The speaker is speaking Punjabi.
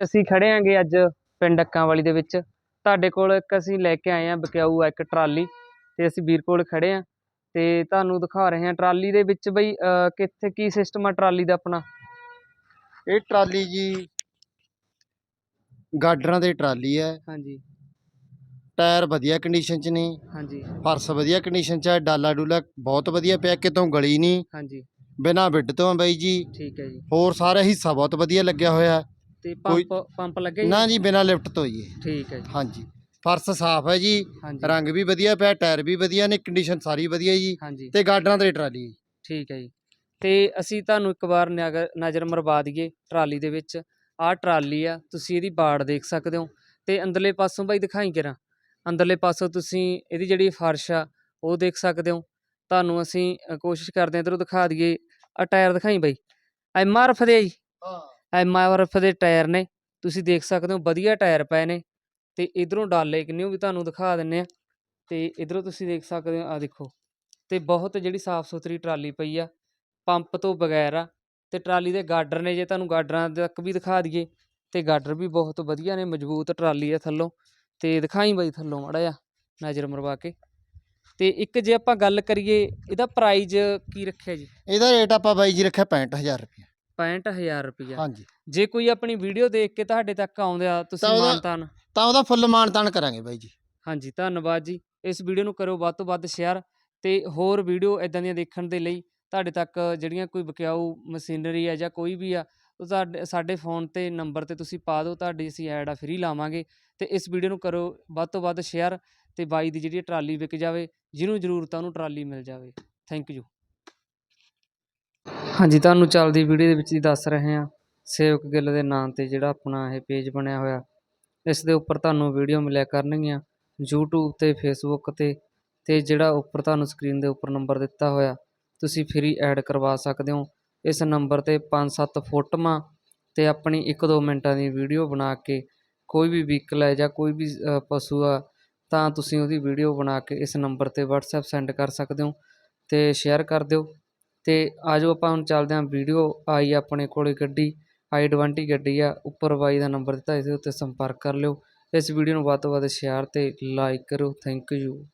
ਅਸੀਂ ਖੜੇ ਆਂਗੇ ਅੱਜ ਪਿੰਡ ਅੱਕਾਂ ਵਾਲੀ ਦੇ ਵਿੱਚ। ਤੁਹਾਡੇ ਕੋਲ ਇੱਕ ਅਸੀਂ ਲੈ ਕੇ ਆਏ ਆਂ ਬਕਿਆਊ ਆ ਇੱਕ ਟਰਾਲੀ ਤੇ ਅਸੀਂ ਵੀਰ ਕੋਲ ਖੜੇ ਆਂ ਤੇ ਤੁਹਾਨੂੰ ਦਿਖਾ ਰਹੇ ਆਂ ਟਰਾਲੀ ਦੇ ਵਿੱਚ ਬਈ ਅਹ, ਕਿੱਥੇ ਕੀ ਸਿਸਟਮ ਆ ਟਰਾਲੀ ਦਾ ਆਪਣਾ? ਇਹ ਟਰਾਲੀ ਜੀ ਗਾਡਰਾਂ ਦੀ ਟਰਾਲੀ ਹੈ ਹਾਂਜੀ। ਟਾਇਰ ਵਧੀਆ ਕੰਡੀਸ਼ਨ 'ਚ ਨੇ। ਹਾਂਜੀ। ਫਰਸ਼ ਵਧੀਆ ਕੰਡੀਸ਼ਨ 'ਚ ਹੈ ਡਾਲਾ ਡੂਲਾ ਬਹੁਤ ਵਧੀਆ ਪਿਆ ਕਿਤੋਂ ਗਲੀ ਨਹੀਂ। ਹਾਂਜੀ। ਬਿਨਾਂ ਬਿੱਡ ਤੋਂ ਆ ਬਾਈ ਜੀ। ਠੀਕ ਹੈ ਜੀ। ਹੋਰ ਸਾਰਾ ਹਿੱਸਾ ਬਹੁਤ ਵਧੀਆ ਲੱਗਿਆ ਹੋਇਆ। ਤੇ ਕੋਈ- ਪੰਪ ਪੰਪ ਲੱਗੇ ਜੀ? ਨਾ ਜੀ ਬਿਨਾਂ ਲਿਫਟ ਤੋਂ ਹੀ ਹੈ ਠੀਕ ਹੈ ਜੀ। ਹਾਂਜੀ। ਫਰਸ਼ ਸਾਫ਼ ਹੈ ਜੀ ਹਾਂਜੀ। ਰੰਗ ਵੀ ਵਧੀਆ ਪਿਆ ਟਾਇਰ ਵੀ ਵਧੀਆ ਨੇ ਕੰਡੀਸ਼ਨ ਸਾਰੀ ਵਧੀਆ ਜੀ ਹਾਂਜੀ। ਤੇ ਗਾਡਰਾਂ ਦੀ ਟਰਾਲੀ। ਹੈ ਜੀ। ਠੀਕ ਹੈ ਜੀ। ਤੇ ਅਸੀਂ ਤੁਹਾਨੂੰ ਇੱਕ ਵਾਰ ਨਜ਼ਰ ਮਰਵਾ ਦਈਏ ਟਰਾਲੀ ਦੇ ਵਿੱਚ। ਆਹ ਟਰਾਲੀ ਆ ਤੁਸੀਂ ਇਹਦੀ ਬਾੜ ਦੇਖ ਸਕਦੇ ਹੋ। ਤੇ ਅੰਦਰਲੇ ਪਾਸੋਂ ਬਾਈ ਦਿਖਾਈ ਕਰਾਂ? ਅੰਦਰਲੇ ਪਾਸੋਂ ਤੁਸੀਂ ਇਹਦੀ ਜਿਹੜੀ ਫਰਸ਼ ਆ ਉਹ ਦੇਖ ਸਕਦੇ ਹੋ। ਤੁਹਾਨੂੰ ਅਸੀਂ ਅ, ਕੋਸ਼ਿਸ਼ ਕਰਦੇ ਹਾਂ ਇਧਰੋਂ ਦਿਖਾ ਦਈਏ। ਆ ਟਾਇਰ ਦਿਖਾਈ ਬਾਈ? ਐਮਆਰਐਫ ਦੇ ਆ ਜੀ। ਐਮਆਰਐਫ ਦੇ ਟਾਇਰ ਨੇ, ਤੁਸੀਂ ਦੇਖ ਸਕਦੇ ਹੋ ਵਧੀਆ ਟਾਇਰ ਪਏ ਨੇ, ਤੇ ਇਧਰੋਂ ਡਾਲੇ ਕਿੰਨੇ ਉਹ ਵੀ ਤੁਹਾਨੂੰ ਦਿਖਾ ਦਿੰਨੇ ਆ, ਤੇ ਇਧਰੋਂ ਤੁਸੀਂ ਦੇਖ ਸਕਦੇ ਹੋ ਆ ਦੇਖੋ, ਤੇ ਬਹੁਤ ਜਿਹੜੀ ਸਾਫ਼ ਸੁਥਰੀ ਟਰਾਲੀ ਪਈ ਆ, ਪੰਪ ਤੋਂ ਬਗੈਰ ਆ, ਤੇ ਟਰਾਲੀ ਦੇ ਗਾਡਰ ਨੇ ਜੇ ਤੁਹਾਨੂੰ ਗਾਡਰਾਂ ਤੱਕ ਵੀ ਦਿਖਾ ਦਈਏ, ਤੇ ਗਾਡਰ ਵੀ ਬਹੁਤ ਵਧੀਆ ਨੇ, ਮਜ਼ਬੂਤ ਟਰਾਲੀ ਆ ਥੱਲੋਂ, ਤੇ ਦਿਖਾਈ ਬਾਈ ਥੱਲੋਂ ਮਾੜਾ ਜਿਹਾ, ਨਜ਼ਰ ਮਰਵਾ ਕੇ, ਤੇ ਇੱਕ ਜੇ ਆਪਾਂ ਗੱਲ ਕਰੀਏ, ਇਹਦਾ ਪ੍ਰਾਈਜ਼ ਕੀ ਰੱਖਿਆ ਜੀ? ਇਹਦਾ ਰੇਟ ਆਪਾਂ ਬਾਈ ਜੀ ਰੱਖਿਆ 65000 ਰੁਪਏ 65000 ਰੁਪਇਆ ਹਾਂਜੀ। ਜੇ ਕੋਈ ਆਪਣੀ ਵੀਡੀਓ ਦੇਖ ਕੇ ਤੁਹਾਡੇ ਤੱਕ ਆਉਂਦਾ ਤੁਸੀਂ ਤਾਂ ਉਹਦਾ- ਮਾਨਤਾਨ ਤਾਂ ਉਹਦਾ ਫੁੱਲ ਮਾਨਤਾਨ ਕਰਾਂਗੇ ਬਾਈ ਜੀ। ਹਾਂਜੀ ਧੰਨਵਾਦ ਜੀ। ਇਸ ਵੀਡੀਓ ਨੂੰ ਕਰੋ ਵੱਧ ਤੋਂ ਵੱਧ ਸ਼ੇਅਰ ਤੇ ਹੋਰ ਵੀਡੀਓ ਇਦਾਂ ਦੀਆਂ ਦੇਖਣ ਦੇ ਲਈ ਤੁਹਾਡੇ ਤੱਕ ਜਿਹੜੀਆਂ ਕੋਈ ਬਕਿਆਊ ਮਸ਼ੀਨਰੀ ਆ ਜਾਂ ਕੋਈ ਵੀ ਆ ਉਹ ਤੁਹਾਡੇ ਸਾਡੇ ਫੋਨ ਤੇ ਨੰਬਰ ਤੇ ਤੁਸੀਂ ਪਾ ਦਿਓ ਤੁਹਾਡੀ ਅਸੀਂ ਐਡ ਆ ਫ੍ਰੀ ਲਾਵਾਂਗੇ ਤੇ ਇਸ ਵੀਡੀਓ ਨੂੰ ਕਰੋ ਵੱਧ ਤੋਂ ਵੱਧ ਸ਼ੇਅਰ ਤੇ ਬਾਈ ਦੀ ਜਿਹੜੀ ਟਰਾਲੀ ਵਿਕ ਜਾਵੇ ਜਿਹਨੂੰ ਜ਼ਰੂਰਤ ਆ ਉਹਨੂੰ ਟਰਾਲੀ ਮਿਲ ਜਾਵੇ। Thank you. ਹਾਂਜੀ, ਤੁਹਾਨੂੰ ਚੱਲਦੀ ਵੀਡੀਓ ਦੇ ਵਿੱਚ ਹੀ ਦੱਸ ਰਹੇ ਹਾਂ। ਸੇਵਕ ਗਿੱਲ ਦੇ ਨਾਂ ਤੇ ਜਿਹੜਾ ਆਪਣਾ ਇਹ ਪੇਜ ਬਣਿਆ ਹੋਇਆ, ਇਸ ਦੇ ਉੱਪਰ ਤੁਹਾਨੂੰ ਵੀਡੀਓ ਮਿਲਿਆ ਕਰਨਗੀਆਂ। YouTube ਤੇ Facebook ਤੇ ਤੇ ਜਿਹੜਾ ਉੱਪਰ ਤੁਹਾਨੂੰ ਸਕਰੀਨ ਦੇ ਉੱਪਰ ਨੰਬਰ ਦਿੱਤਾ ਹੋਇਆ, ਤੁਸੀਂ ਫ੍ਰੀ ਐਡ ਕਰਵਾ ਸਕਦੇ ਹੋ। ਇਸ ਨੰਬਰ ਤੇ 5-7 ਫੋਟੋਆਂ ਤੇ ਆਪਣੀ 1-2 ਮਿੰਟਾਂ ਦੀ ਵੀਡੀਓ ਬਣਾ ਕੇ, ਕੋਈ ਵੀ ਵਹੀਕਲ ਹੈ ਜਾਂ ਕੋਈ ਵੀ ਪਸ਼ੂ ਆ, ਤਾਂ ਤੁਸੀਂ ਉਹਦੀ ਵੀਡੀਓ ਬਣਾ ਕੇ ਇਸ ਨੰਬਰ ਤੇ WhatsApp ਸੈਂਡ ਕਰ ਸਕਦੇ ਹੋ ਤੇ ਸ਼ੇਅਰ ਕਰ ਦਿਓ। ਅਤੇ ਆ ਆਜੋ ਆਪਾਂ ਹੁਣ ਚੱਲਦੇ ਹਾਂ ਵੀਡੀਓ। ਆਈ ਆਪਣੇ ਕੋਲ ਗੱਡੀ i20 ਗੱਡੀ ਆ। ਉੱਪਰ ਬਾਈ ਦਾ ਨੰਬਰ ਦਿੱਤਾ ਇਸ ਉੱਤੇ ਸੰਪਰਕ ਕਰ ਲਿਓ। ਇਸ ਵੀਡੀਓ ਨੂੰ ਵੱਧ ਤੋਂ ਵੱਧ ਸ਼ੇਅਰ ਅਤੇ ਲਾਈਕ ਕਰੋ ਥੈਂਕ ਯੂ